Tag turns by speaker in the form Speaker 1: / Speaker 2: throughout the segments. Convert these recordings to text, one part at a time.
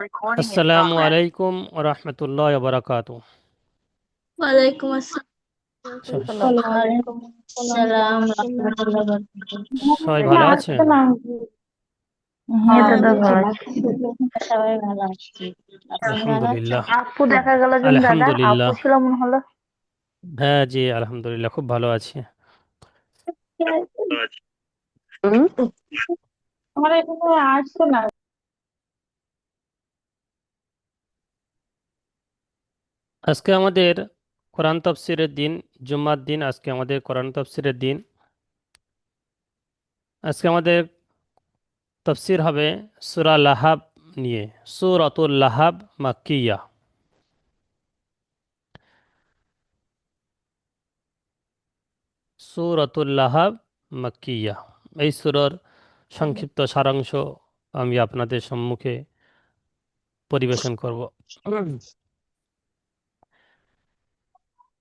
Speaker 1: Recording in
Speaker 2: আসসালামু
Speaker 1: progress.
Speaker 2: আলাইকুম ওরহমতুল্লাহ বারাকাতু
Speaker 3: ওয়ালাইকুম আসসালাম
Speaker 4: ওয়ালাইকুম আসসালাম রাহমাতুল্লাহ বারাকাতুহু
Speaker 2: সবাই ভালো আছেন
Speaker 4: হ্যাঁ
Speaker 5: এটা তো
Speaker 4: দাদা
Speaker 5: ভালো
Speaker 4: সবাই ভালো আছি আপনি ভালো আছেন
Speaker 2: আলহামদুলিল্লাহ
Speaker 5: আপু দেখা গেল যে দাদা আপু
Speaker 2: আলহামদুলিল্লাহ
Speaker 5: ছিল মনে হলো
Speaker 2: হ্যাঁ জি আলহামদুলিল্লাহ খুব ভালো আছি।
Speaker 4: আমার এখানে আসছে না
Speaker 2: আজকে আমাদের কোরআন তফসিরের দিন, জুম্মার দিন, আজকে আমাদের কোরআন তফসিরের দিন। আজকে আমাদের তফসির হবে সুরা লাহাব নিয়ে, সুরাতুল লাহাব মাক্কিয়া। সুরাতুল লাহাব মাক্কিয়া, এই সুরর সংক্ষিপ্ত সারাংশ আমি আপনাদের সম্মুখে পরিবেশন করব।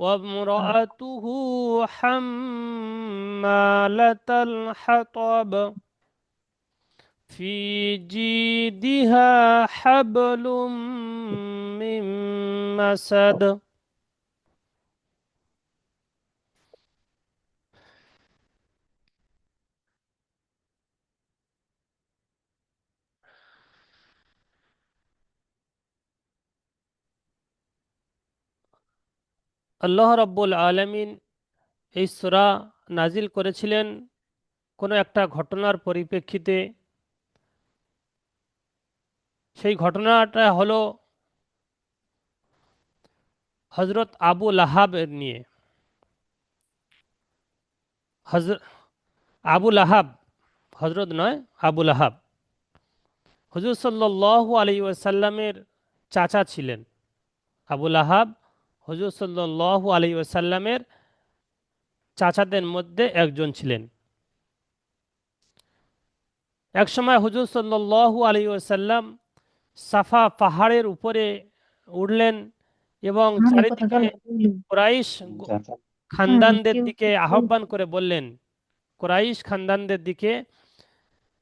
Speaker 2: وامرأته حمالة الحطب. في جيدها حبل من مسد. আল্লাহ রাব্বুল আলামিন এই সূরা নাজিল করেছিলেন কোনো একটা ঘটনার পরিপ্রেক্ষিতে। সেই ঘটনাটা হলো হজরত আবু লাহাবের নিয়ে। হজর আবু লাহাব হজরত নয়, আবু লাহাব। হজরত সাল্লাল্লাহু আলাইহি ওয়াসাল্লামের চাচা ছিলেন আবু লাহাব। হজরত সাল্লাল্লাহু আলাইহি ওয়াসাল্লামের চাচাদের মধ্যে একজন ছিলেন। একসময় হুজুর সাল্লাল্লাহু আলাইহি ওয়াসাল্লাম সাফা পাহাড়ের উপরে উঠলেন এবং চারিদিকে কুরাইশ খানদানদের দিকে আহ্বান করে বললেন। কুরাইশ খানদানদের দিকে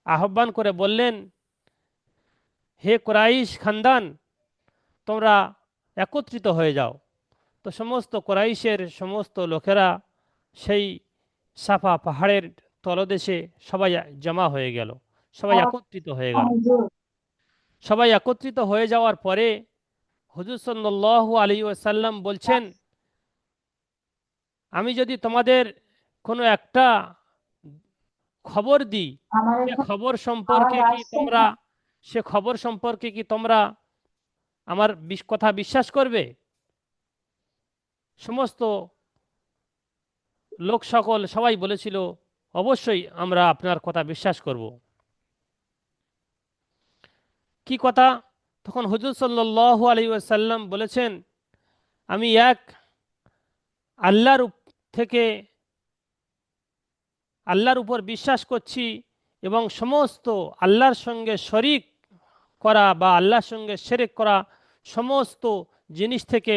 Speaker 2: আহ্বান করে বললেন হে কুরাইশ খানদান তোমরা একত্রিত হয়ে যাও। তো সমস্ত কোরাইশের সমস্ত লোকেরা সেই সাফা পাহাড়ের তলদেশে সবাই জমা হয়ে গেল। সবাই একত্রিত হয়ে গেল। সবাই একত্রিত হয়ে যাওয়ার পরে হুজুর সাল্লাল্লাহু আলী ওয়াসাল্লাম বলছেন আমি যদি তোমাদের কোনো একটা খবর দিই সে খবর সম্পর্কে কি তোমরা সে খবর সম্পর্কে কি তোমরা আমার বিশ- কথা বিশ্বাস করবে? সমস্ত লোক সকল সবাই বলেছিল, অবশ্যই আমরা আপনার কথা বিশ্বাস করব। কি কথা? তখন হুজুর সাল্লাল্লাহু আলাইহি ওয়াসাল্লাম বলেছেন, আমি এক আল্লাহর থেকে আল্লাহর উপর বিশ্বাস করছি এবং সমস্ত আল্লাহর সঙ্গে শরিক করা বা আল্লাহর সঙ্গে সেরেক করা সমস্ত জিনিস থেকে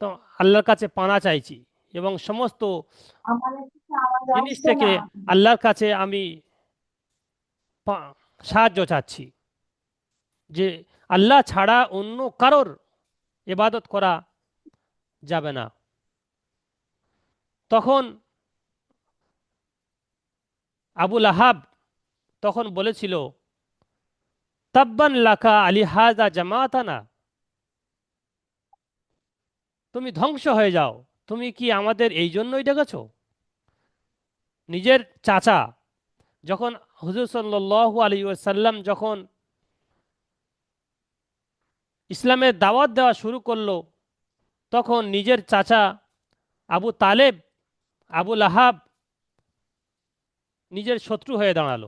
Speaker 2: তো আল্লাহর কাছে পানা চাইছি এবং সমস্ত জিনিস থেকে আল্লাহর কাছে আমি সাহায্য চাচ্ছি যে আল্লাহ ছাড়া অন্য কারোর এবাদত করা যাবে না। তখন আবুল আহাব তখন বলেছিল তাব্বান লাকা আলী হাজা জামাতানা? তুমি ধ্বংস হয়ে যাও। তুমি কি আমাদের এই জন্যই ডেকেছ? নিজের চাচা, যখন হুজুর সাল্লাল্লাহু আলী সাল্লাম যখন ইসলামের দাওয়াত দেওয়া শুরু করল, তখন নিজের চাচা আবু তালেব, আবু লাহাব নিজের শত্রু হয়ে দাঁড়াল।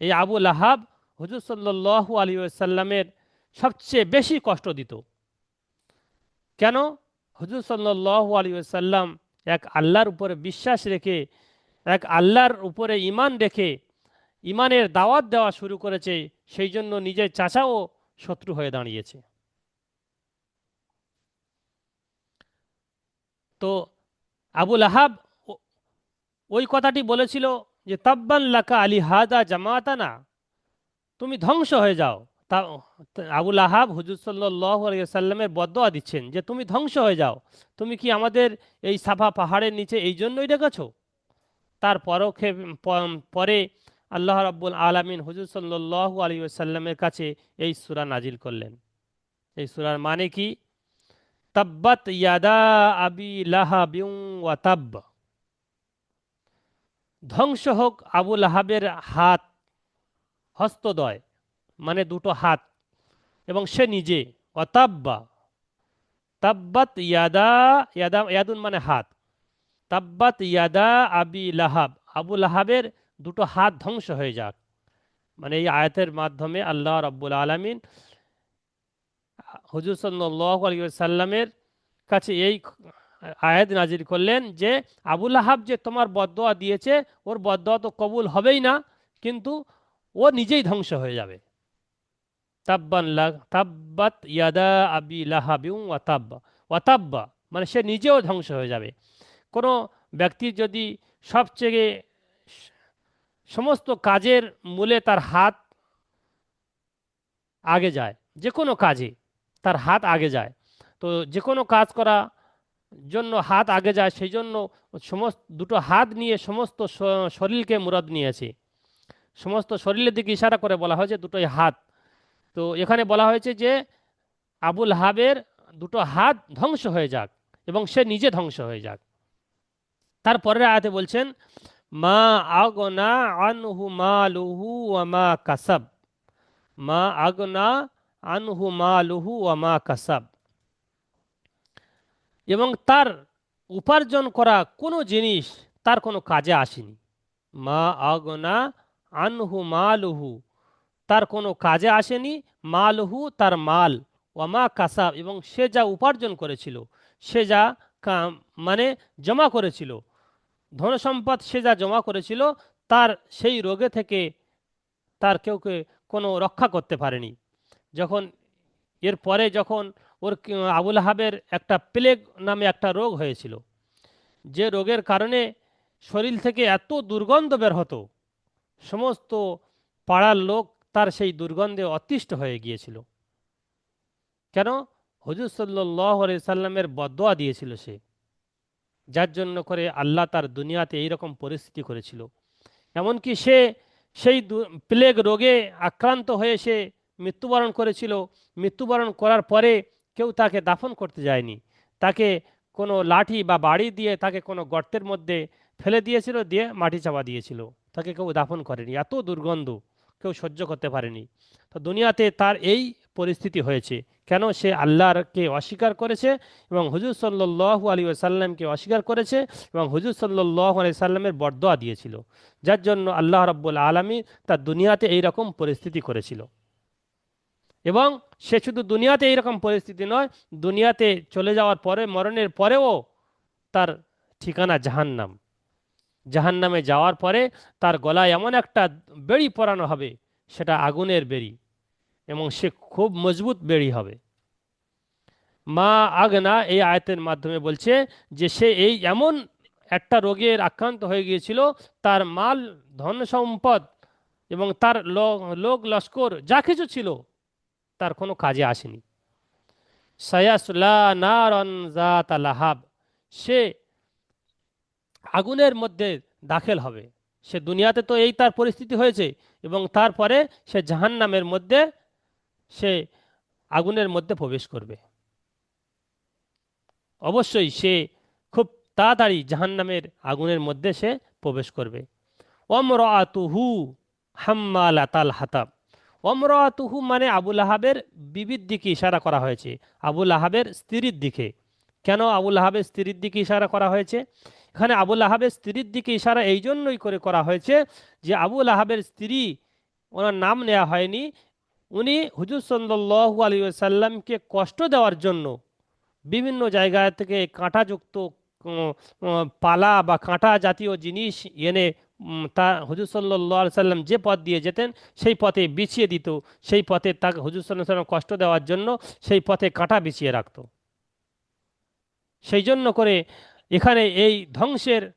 Speaker 2: এই আবু লাহাব হুজুর সাল্লাহ আলী সাল্লামের সবচেয়ে বেশি কষ্ট দিত। কেন? হুজুর সাল্লাহ সাল্লাম এক আল্লাহর উপরে বিশ্বাস রেখে, এক আল্লাহর উপরে ইমান রেখে ইমানের দাওয়াত দেওয়া শুরু করেছে, সেই জন্য নিজের চাচাও শত্রু হয়ে দাঁড়িয়েছে। তো আবুল আহাব ওই কথাটি বলেছিল যে, তাব্বান লাকা আলী হাদা জামাতানা, তুমি ধ্বংস হয়ে যাও। তা আবুল আহাব হুজুর সাল্লাহ সাল্লামের বদোয়া দিচ্ছেন যে, তুমি ধ্বংস হয়ে যাও। তুমি কি আমাদের এই সাফা পাহাড়ের নিচে এই জন্যই ডেকেছ? তার পরক্ষে পরে আল্লাহ রাব্বুল আলামিন হুজুর সাল্লাহ আলী সাল্লামের কাছে এই সুরা নাজিল করলেন। এই সূরার মানে কি? তাব্বাত ইয়াদা আবি তাব্ব ধ্বংস হোক আবু লাহাবের হাত হস্তদয়। মানে দুটো হাত। এবং সে নিজে, অতাব্বা। তাব্বাত ইয়াদা ইয়াদা, ইয়াদুন মানে হাত। তাব্বাত ইয়াদা আবি লাহাব। আবু লাহাবের দুটো হাত ধ্বংস হয়ে যাক। মানে এই আয়াতের মাধ্যমে আল্লাহ রব্বুল আলমিন হুজুর সাল্লাহ আলী সাল্লামের কাছে এই আয়াত নাজির করলেন যে আবুল আহাব যে তোমার বদোয়া দিয়েছে, ওর বদোয়া তো কবুল হবেই না, কিন্তু ও নিজেই ধ্বংস হয়ে যাবে। তাব্বান তাব্বাত ইয়াদা আবি লাহাবিউ ওয়াতাব্বা ওয়াতাব্বা মানে সে নিজেও ধ্বংস হয়ে যাবে। কোনো ব্যক্তির যদি সবচেয়ে সমস্ত কাজের মূলে তার হাত আগে যায় যে কোনো কাজে তার হাত আগে যায়। তো যে কোনো কাজ করা জন্য হাত আগে যায়, সেই জন্য সমস্ত, দুটো হাত নিয়ে সমস্ত শরীরকে মুরাদ নিয়েছে। সমস্ত শরীরের দিকে ইশারা করে বলা হয়েছে দুটোই হাত। তো এখানে বলা হয়েছে যে আবুল হাবের দুটো হাত ধ্বংস হয়ে যাক এবং সে নিজে ধ্বংস হয়ে যাক। তারপরের আয়াতে বলছেন, মা আগনা আনহু মালুহু ওয়া মা কাসাব। মা আগনা আনহু মালুহু ওয়া মা কাসাব। এবং তার উপার্জন করা কোনো জিনিস তার কোনো কাজে আসেনি। মা আগনা আনহু মালুহু তার কোনো কাজে আসেনি, মালহু তার মাল, ওয়ামা কাসাব এবং সে যা উপার্জন করেছিল, সে যা মানে জমা করেছিল, ধনসম্পদ সে যা জমা করেছিল, তার সেই রোগে থেকে তার কেউকে কোনো রক্ষা করতে পারেনি। যখন, এর পরে যখন ওর আবুল হাবের একটা প্লেগ নামে একটা রোগ হয়েছিল, যে রোগের কারণে শরীর থেকে এত দুর্গন্ধ বের হতো, সমস্ত পাড়ার লোক তার সেই দুর্গন্ধে অতিষ্ঠ হয়ে গিয়েছিল। কেন? হজুর সাল্লাহ সাল্লামের বদোয়া দিয়েছিল সে। যার জন্য করে আল্লাহ তার দুনিয়াতে এই রকম পরিস্থিতি করেছিল। এমনকি সে সেই প্লেগ রোগে আক্রান্ত হয়ে সে মৃত্যুবরণ করেছিল। মৃত্যুবরণ করার পরে কেউ তাকে দাফন করতে যায়নি। তাকে কোনো লাঠি বা বাড়ি দিয়ে তাকে কোনো গর্তের মধ্যে ফেলে দিয়েছিল, দিয়ে মাটি চাপা দিয়েছিল। তাকে কেউ দাফন করেনি। এত দুর্গন্ধ। কেউ সহ্য করতে পারেনি। তো দুনিয়াতে তার এই পরিস্থিতি হয়েছে। কেন? সে আল্লাহরকে অস্বীকার করেছে এবং হুজুর সাল্লাহ আলী সাল্লামকে অস্বীকার করেছে এবং হুজুর সাল্লাহ আলি সাল্লামের বরদোয়া দিয়েছিল। যার জন্য আল্লাহ রব্বুল আলমী তার দুনিয়াতে এই রকম পরিস্থিতি করেছিল। এবং সে শুধু দুনিয়াতে এইরকম পরিস্থিতি নয়, দুনিয়াতে চলে যাওয়ার পরে, মরণের পরেও তার ঠিকানা জাহান্নাম। জাহান্নামে যাওয়ার পরে তার গলায় এমন একটা বেড়ি পরানো হবে, সেটা আগুনের বেড়ি এবং সে খুব মজবুত বেড়ি হবে। মা আগনা এই আয়তের মাধ্যমে বলছে যে সে এই এমন একটা রোগের আক্রান্ত হয়ে গিয়েছিল, তার মাল, ধন সম্পদ এবং তার লোক লস্কর যা কিছু ছিল, তার কোনো কাজে আসেনি। সায়াসুল্লা নারন জাত লাহাব। সে আগুনের মধ্যে দাখেল হবে। সে দুনিয়াতে তো এই তার পরিস্থিতি হয়েছে এবং তারপরে সে জাহান্নামের মধ্যে, সে আগুনের মধ্যে প্রবেশ করবে। অবশ্যই সে খুব তাড়াতাড়ি জাহান্নামের আগুনের মধ্যে সে প্রবেশ করবে। অমর আতুহু হাম্মাল আতাল হাতাব। অমরাতুহু মানে আবুল আহাবের বিবির দিকে ইশারা করা হয়েছে। আবুল আহাবের স্ত্রীর দিকে। কেন আবুল আহাবের স্ত্রীর দিকে ইশারা করা হয়েছে? এখানে আবুল আহাবের স্ত্রীর দিকে ইশারা এই জন্যই করে করা হয়েছে যে আবুল আহাবের স্ত্রী ওনার নাম নেওয়া হয়নি, উনি হুজুর সাল্লাল্লাহু আলী সাল্লামকে কষ্ট দেওয়ার জন্য বিভিন্ন জায়গা থেকে কাঁটাযুক্ত পালা বা কাঁটা জাতীয় জিনিস এনে তা হুজুর সাল্লাহ সাল্লাম যে পথ দিয়ে যেতেন সেই পথে বিছিয়ে দিত, সেই পথে তাকে হুজুর সাল্লাহ সাল্লাম কষ্ট দেওয়ার জন্য সেই পথে কাঁটা বিছিয়ে রাখত। সেই জন্য করে এখানে এই ধ্বংসের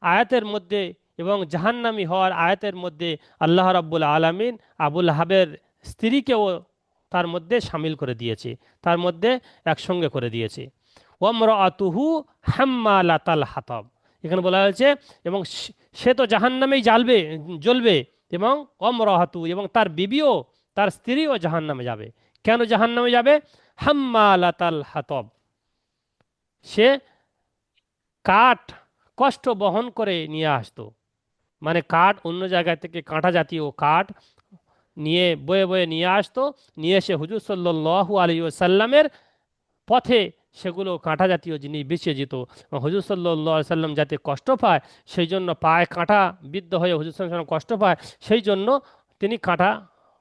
Speaker 2: আয়াতের মধ্যে এবং জাহান্নামি হওয়ার আয়াতের মধ্যে আল্লাহ রাব্বুল আলামিন আবুল হাবের স্ত্রীকেও তার মধ্যে সামিল করে দিয়েছে, তার মধ্যে একসঙ্গে করে দিয়েছে। ওমর আতুহু হাম্মালাতাল হাতব। এখানে বলা হয়েছে, এবং সে- তো জাহান্নামেই জ্বালবে, জ্বলবে, এবং অমরাহাতু এবং তার বিবিও, তার স্ত্রীও জাহান্নামে যাবে। কেন জাহান্নামে যাবে? হাম্মালাতাল হাতব। সে কাঠ কষ্ট বহন করে নিয়ে আসতো। মানে কাঠ অন্য জায়গা থেকে কাঁটা জাতীয় কাঠ নিয়ে বয়ে বয়ে নিয়ে আসতো। নিয়ে এসে হুজুর সাল্লাল্লাহু আলী সাল্লামের পথে সেগুলো কাঁটা জাতীয় জিনিস বিছিয়ে যেত হুজুর সাল্লাহ সাল্লাম যাতে কষ্ট পায়, সেই জন্য পায়ে কাঁটা বিদ্ধ হয়ে হুজুর সাল্লাম কষ্ট পায়, সেই জন্য তিনি কাঁটা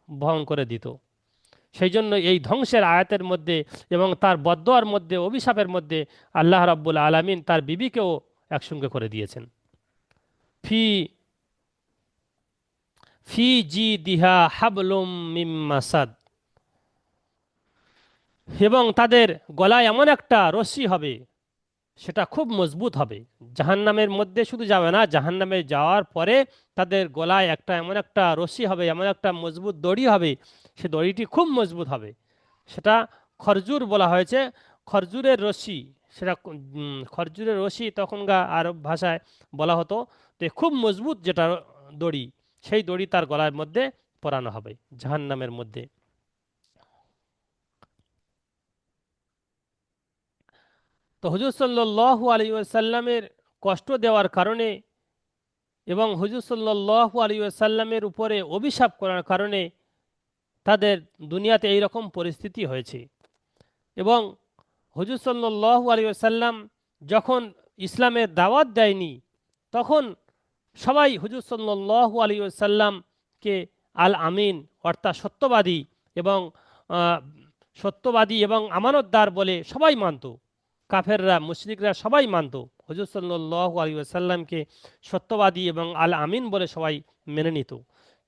Speaker 2: বহন করে দিত। সেই জন্য এই ধ্বংসের আয়াতের মধ্যে এবং তার বদোয়ার মধ্যে, অভিশাপের মধ্যে আল্লাহ রাব্বুল আলামিন তার বিবিকেও একসঙ্গে করে দিয়েছেন। ফি ফি জি দিহা হাবলুম মিম মাসাদ। এবং তাদের গলায় এমন একটা রশ্মি হবে, সেটা খুব মজবুত হবে। জাহান্নামের মধ্যে শুধু যাবে না, জাহান্নামে যাওয়ার পরে তাদের গলায় একটা এমন একটা রশ্মি হবে, এমন একটা মজবুত দড়ি হবে সে দড়িটি খুব মজবুত হবে। সেটা খরজুর বলা হয়েছে। খরজুরের রশি, সেটা খরজুরের রশ্মি তখনকার আরব ভাষায় বলা হতো যে খুব মজবুত যেটা দড়ি, সেই দড়ি তার গলার মধ্যে পরানো হবে, জাহান্নামের মধ্যে। তো হুজুর সাল্লাল্লাহু আলী সাল্লামের কষ্ট দেওয়ার কারণে এবং হুজুর সাল্লাল্লাহু আলী সাল্লামের উপরে অভিশাপ করার কারণে তাদের দুনিয়াতে এই রকম পরিস্থিতি হয়েছে। এবং হুজুর সাল্লাল্লাহু আলী সাল্লাম যখন ইসলামের দাওয়াত দেয়নি, তখন সবাই হুজুর সাল্লাল্লাহু আলী সাল্লামকে আল আমিন অর্থাৎ সত্যবাদী এবং সত্যবাদী এবং আমানতদার বলে সবাই মানত। কাফেররা, মুশরিকরা সবাই মানত। হুজুর সাল্লাল্লাহু আলী সাল্লামকে সত্যবাদী এবং আল আমিন বলে সবাই মেনে নিত।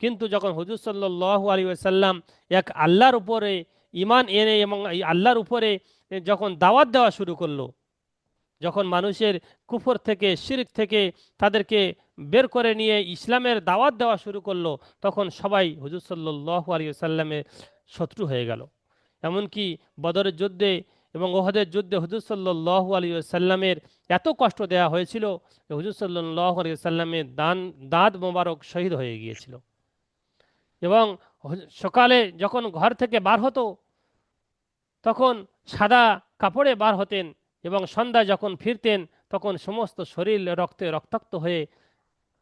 Speaker 2: কিন্তু যখন হুজুর সাল্লাহ আলী সাল্লাম এক আল্লাহর উপরে ইমান এনে এবং আল্লাহর উপরে যখন দাওয়াত দেওয়া শুরু করল, যখন মানুষের কুফর থেকে, শিরক থেকে তাদেরকে বের করে নিয়ে ইসলামের দাওয়াত দেওয়া শুরু করল, তখন সবাই হুজুর সাল্লাল্লাহু আলী সাল্লামের শত্রু হয়ে গেল। এমনকি বদরের যুদ্ধে এবং ওহদের যুদ্ধে হুজুর সাল্লাল্লাহু আলী সাল্লামের এত কষ্ট দেওয়া হয়েছিল যে হুজুর সাল্লাল্লাহু আলী সাল্লামের দান, দাঁত মোবারক শহীদ হয়ে গিয়েছিল। এবং সকালে যখন ঘর থেকে বার হতো, তখন সাদা কাপড়ে বার হতেন এবং সন্ধ্যায় যখন ফিরতেন, তখন সমস্ত শরীর রক্তে রক্তাক্ত হয়ে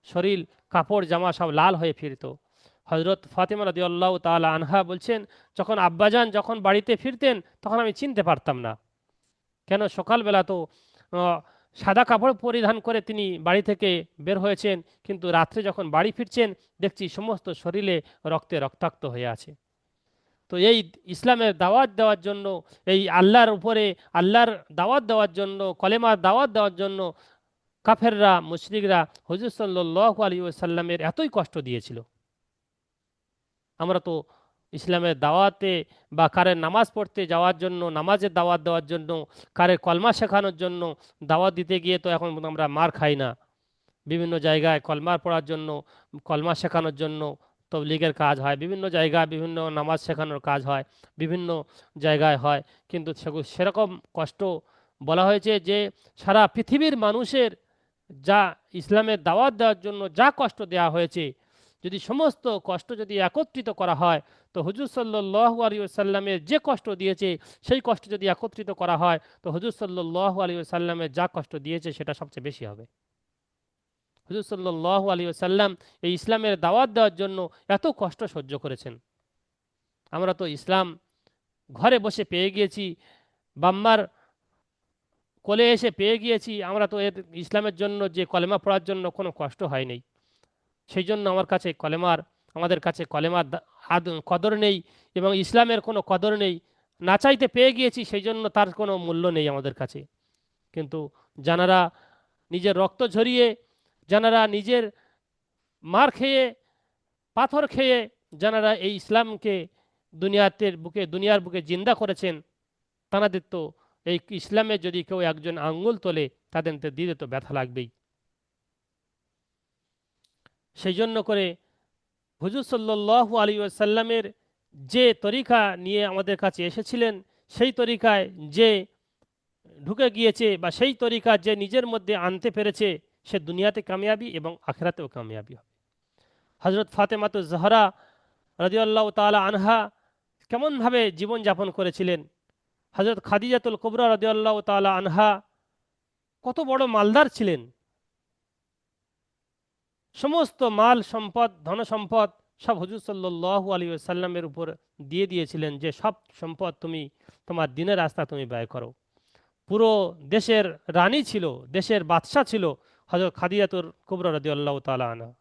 Speaker 2: শরীর, কাপড়, জামা সব লাল হয়ে ফিরত। হজরত ফাতেমা রদি আল্লাহ তালা আনহা বলছেন, যখন আব্বাজান যখন বাড়িতে ফিরতেন, তখন আমি চিনতে পারতাম না। কেন? সকালবেলা তো সাদা কাপড় পরিধান করে তিনি বাড়ি থেকে বের হয়েছেন, কিন্তু রাত্রে যখন বাড়ি ফিরছেন, দেখছি সমস্ত শরীরে রক্তে রক্তাক্ত হয়ে আছে। তো এই ইসলামের দাওয়াত দেওয়ার জন্য, এই আল্লাহর উপরে, আল্লাহর দাওয়াত দেওয়ার জন্য, কলেমার দাওয়াত দেওয়ার জন্য কাফেররা, মুশরিকরা হুজুর সাল্লাহ আলী সাল্লামের এতই কষ্ট দিয়েছিল। আমরা তো ইসলামের দাওয়াতে বা কারের নামাজ পড়তে যাওয়ার জন্য নামাজের দাওয়াত দেওয়ার জন্য কারের কলমা শেখানোর জন্য দাওয়াত দিতে গিয়ে তো এখন আমরা মার খাই না। বিভিন্ন জায়গায় কলমার পড়ার জন্য, কলমা শেখানোর জন্য তবলিগের কাজ হয়। বিভিন্ন জায়গায় বিভিন্ন নামাজ শেখানোর কাজ হয়, বিভিন্ন জায়গায় হয়। কিন্তু সেরকম কষ্ট বলা হয়েছে যে সারা পৃথিবীর মানুষের যা ইসলামের দাওয়াত দেওয়ার জন্য যা কষ্ট দেওয়া হয়েছে যদি সমস্ত কষ্ট যদি একত্রিত করা হয়, তো হুজুর সাল্লাহ আলী সাল্লামের যে কষ্ট দিয়েছে, সেই কষ্ট যদি একত্রিত করা হয়, তো হুজুর সাল্লাহ আলী সাল্লামের যা কষ্ট দিয়েছে, সেটা সবচেয়ে বেশি হবে। হুজুর সাল্লাহ আলী সাল্লাম এই ইসলামের দাওয়াত দেওয়ার জন্য এত কষ্ট সহ্য করেছেন। আমরা তো ইসলাম ঘরে বসে পেয়ে গিয়েছি, বাম্মার কোলে এসে পেয়ে গিয়েছি, আমরা তো এর ইসলামের জন্য যে কলেমা পড়ার জন্য কোনো কষ্ট হয়নি সেই জন্য আমার কাছে কলেমার, আমাদের কাছে কলেমার কদর নেই এবং ইসলামের কোনো কদর নেই। না চাইতে পেয়ে গিয়েছি সেই জন্য তার কোনো মূল্য নেই আমাদের কাছে। কিন্তু যারা নিজের রক্ত ঝরিয়ে যারা নিজের মার খেয়ে, পাথর খেয়ে যারা এই ইসলামকে দুনিয়াতে বুকে, দুনিয়ার বুকে জিন্দা করেছেন তাঁদের তো এই ইসলামে যদি কেউ একজন আঙ্গুল তোলে, তাদের দিলে তো ব্যথা লাগবেই। সেই জন্য করে হুজুর সাল্লু আলী সাল্লামের যে তরিকা নিয়ে আমাদের কাছে এসেছিলেন, সেই তরিকায় যে ঢুকে গিয়েছে বা সেই তরিকা যে নিজের মধ্যে আনতে পেরেছে, সে দুনিয়াতে কামিয়াবি এবং আখেরাতেও কামিয়াবি হবে। হজরত ফাতেমাতু জহরা রদিয়াল্লাহ তালা আনহা কেমনভাবে জীবনযাপন করেছিলেন? হজরত খাদিজাতুল কুবরা রদিয়াল্লাহ তালা আনহা কত বড় মালদার ছিলেন। সমস্ত মাল সম্পদ, ধন সম্পদ সব হুজুর সাল্লু আলী সাল্লামের উপর দিয়ে দিয়েছিলেন যে সব সম্পদ তুমি, তোমার দিনের রাস্তা তুমি ব্যয় করো। পুরো দেশের রানী ছিল, দেশের বাদশাহ ছিল হজরত খাদিজাতুর কুবরা রদিয়াল্লাহ তালা আনহা।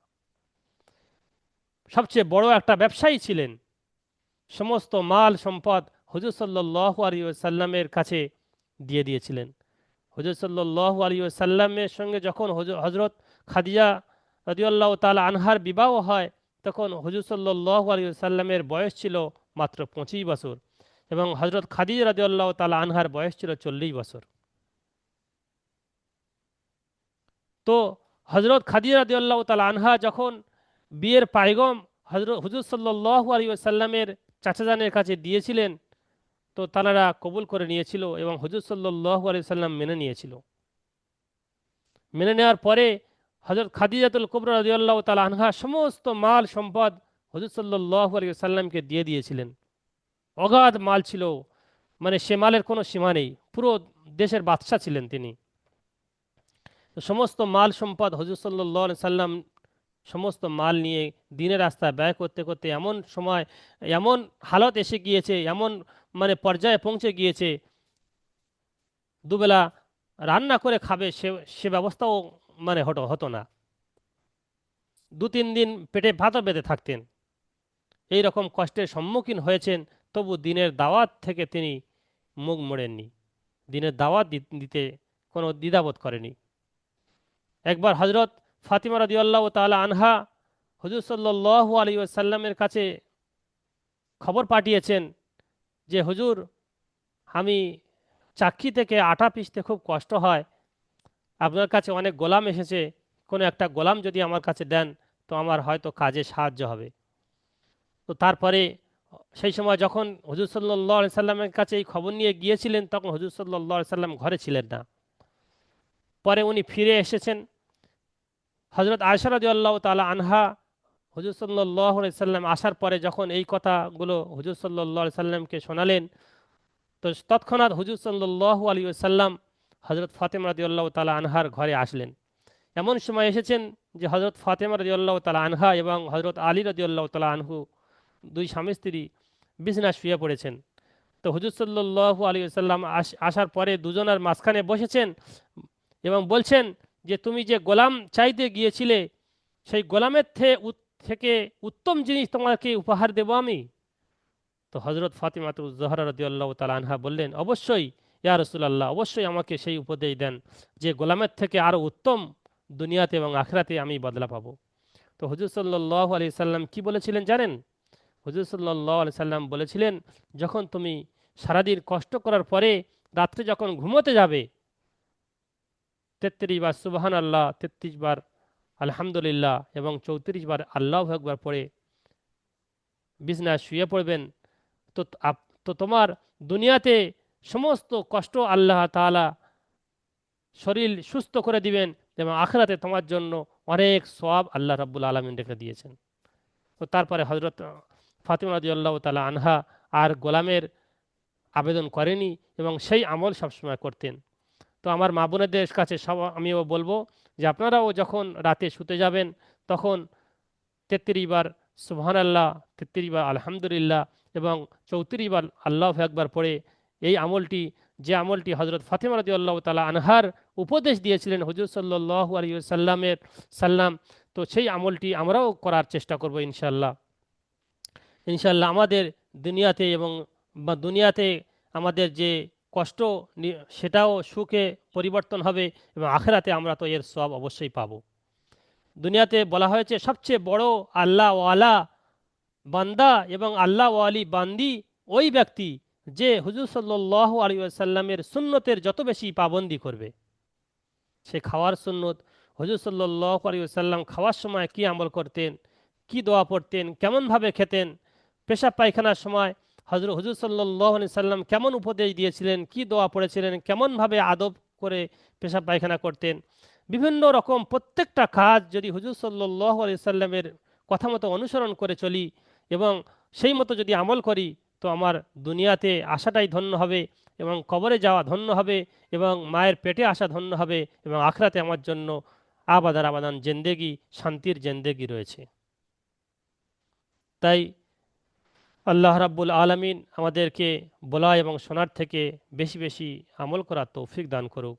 Speaker 2: সবচেয়ে বড় একটা ব্যবসায়ী ছিলেন। সমস্ত মাল সম্পদ হুজুর সাল্লাহ আলী সাল্লামের কাছে দিয়ে দিয়েছিলেন। হুজুর সাল্লাহ আলী সাল্লামের সঙ্গে যখন হজরত খাদিজা রদিউল্লাহ তালা আনহার বিবাহ হয়, তখন হুজুর সাল্লাহ আলী সাল্লামের বয়স ছিল মাত্র পঁচিশ বছর এবং হজরত খাদিজ রদিউল্লাহ তালা আনহার বয়স ছিল চল্লিশ বছর। তো হজরত খাদিজ রদিউল্লাহ তালা আনহা যখন বিয়ের পায়গম হজরত হুজুর সাল্লাহ আলী সাল্লামের চাচাজানের কাছে দিয়েছিলেন, তো তারা কবুল করে নিয়েছিল এবং হুজুর সাল্লাহ আলী সাল্লাম মেনে নিয়েছিল। মেনে নেওয়ার পরে হজরত খাদিজাতুল কুবরা রদিয়াল্লাহ তালা আনহা সমস্ত মাল সম্পদ হুজুর সাল্লাহ আলী সাল্লামকে দিয়ে দিয়েছিলেন। অগাধ মাল ছিল। মানে সে মালের কোনো সীমা নেই। পুরো দেশের বাদশাহ ছিলেন তিনি। সমস্ত মাল সম্পদ হজুর সাল্লাহ সাল্লাম সমস্ত মাল নিয়ে দিনের রাস্তা ব্যয় করতে করতে এমন সময়, এমন হালত এসে গিয়েছে, এমন মানে পর্যায়ে পৌঁছে গিয়েছে। দুবেলা রান্না করে খাবে সে সে ব্যবস্থাও মানে হতো হতো না। দু তিন দিন পেটে ভাতও বেঁধে থাকতেন। এই রকম কষ্টের সম্মুখীন হয়েছেন, তবু দিনের দাওয়াত থেকে তিনি মুখ মোড়েননি। দিনের দাওয়াত দিতে কোনো দ্বিধাবোধ করেনি। একবার হজরত ফাতিমা রদিয়াল্লাহ তালা আনহা হুজুর সাল্লাহ আলী সাল্লামের কাছে খবর পাঠিয়েছেন যে, হুজুর, আমি চাক্ষি থেকে আটা পিসতে খুব কষ্ট হয়। আপনার কাছে অনেক গোলাম এসেছে, কোনো একটা গোলাম যদি আমার কাছে দেন, তো আমার হয়তো কাজে সাহায্য হবে। তো তারপরে সেই সময় যখন হুজুর সাল্লাহ সাল্লামের কাছে এই খবর নিয়ে গিয়েছিলেন, তখন হুজুর সাল্লাহ সাল্লাম ঘরে ছিলেন না। পরে উনি ফিরে এসেছেন। হজরত আয়সারদি আল্লাহ তালা আনহা হুজুর সাল্লাহ সাল্লাম আসার পরে যখন এই কথাগুলো হুজুর সাল্লাহ সাল্লামকে শোনালেন, তো তৎক্ষণাৎ হুজুর সাল্লাহ আলী সাল্লাম হজরত ফাতেমা রদিউল্লাহ তালা আনহার ঘরে আসলেন। এমন সময় এসেছেন যে হজরত ফাতেমা রদিউল্লাহ তালা আনহা এবং হজরত আলী রদিউল্লাহ তালা আনহু দুই স্বামী স্ত্রী বিছনা শুয়ে পড়েছেন। তো হুজুর সাল্লাহ আলী সাল্লাম আসার পরে দুজনের মাঝখানে বসেছেন এবং বলছেন যে, তুমি যে গোলাম চাইতে গিয়েছিলে, সেই গোলামের থেকে উত্তম জিনিস তোমাকে উপহার দেব আমি? তো হজরত ফাতিমাত জহরা রদিউল্লাহ তালা আনহা বললেন, অবশ্যই। ইয়া রসুল্লাহ অবশ্যই আমাকে সেই উপদেশ দেন যে গোলামের থেকে আরও উত্তম দুনিয়াতে এবং আখরাতে আমি বদলা পাবো। তো হুজুর সাল্লাহ আলি সাল্লাম কী বলেছিলেন জানেন? হুজুর সাল্লাহ আলি সাল্লাম বলেছিলেন, যখন তুমি সারাদিন কষ্ট করার পরে রাত্রে যখন ঘুমোতে যাবে, তেত্রিশ বার সুবাহান আল্লাহ তেত্রিশ বার আলহামদুলিল্লাহ এবং চৌত্রিশ বার আল্লাহ একবার পড়ে বিছনায় শুয়ে পড়বেন, তো তো তোমার দুনিয়াতে সমস্ত কষ্ট আল্লাহ তালা শরীর সুস্থ করে দিবেন এবং আখরাতে তোমার জন্য অনেক সব আল্লাহ রাব্বুল আলমিন রেখে দিয়েছেন। তো তারপরে হজরত ফাতিমা আল্লাহ তালা আনহা আর গোলামের আবেদন করেনি এবং সেই আমল সবসময় করতেন। তো আমার মা বোনেদের কাছে সব আমিও বলব যে আপনারাও যখন রাতে শুতে যাবেন, তখন তেত্রিশ বার সুবহান আল্লাহ তেত্রিশ বার আলহামদুলিল্লাহ এবং চৌত্রিশ বার আল্লাহ একবার পড়ে এই আমলটি, যে আমলটি হজরত ফাতেমা রদি আল্লাহ তালা আনহার উপদেশ দিয়েছিলেন হজুর সাল্লাহ আলী সাল্লামের সাল্লাম, তো সেই আমলটি আমরাও করার চেষ্টা করব ইনশাল্লাহ ইনশাল্লাহ আমাদের দুনিয়াতে এবং বা দুনিয়াতে আমাদের যে কষ্ট সেটাও সুখে পরিবর্তন হবে এবং আখেরাতে আমরা তো এর সব অবশ্যই পাবো। দুনিয়াতে বলা হয়েছে, সবচেয়ে বড় আল্লাহ ওয়ালা বান্দা এবং আল্লাহ ওয়ালি বান্দি ওই ব্যক্তি যে হুজুর সাল্লাহ আলী আসাল্লামের সুন্নতের যত বেশি পাবন্দি করবে, সে খাওয়ার সুন্নত, হুজুর সাল্লাহ আলী আসাল্লাম খাওয়ার সময় কি আমল করতেন, কি দোয়া পড়তেন, কেমনভাবে খেতেন, পেশাব পায়খানার সময় হজর, হুজুর সাল্লাহ আলি সাল্লাম কেমন উপদেশ দিয়েছিলেন, কি দোয়া পড়েছিলেন, কেমনভাবে আদব করে পেশাব পায়খানা করতেন, বিভিন্ন রকম প্রত্যেকটা কাজ যদি হুজুর সাল্লাহ আলি সাল্লামের কথা মতো অনুসরণ করে চলি এবং সেই মতো যদি আমল করি তো আমার দুনিয়াতে আসাটাই ধন্য হবে এবং কবরে যাওয়া ধন্য হবে এবং মায়ের পেটে আসা ধন্য হবে এবং আখরাতে আমার জন্য আবাদার আবাদান জেন্দেগি, শান্তির জেন্দেগি রয়েছে। তাই আল্লাহ রাব্বুল আলমিন আমাদেরকে বলা এবং শোনার থেকে বেশি বেশি আমল করার তৌফিক দান করুক।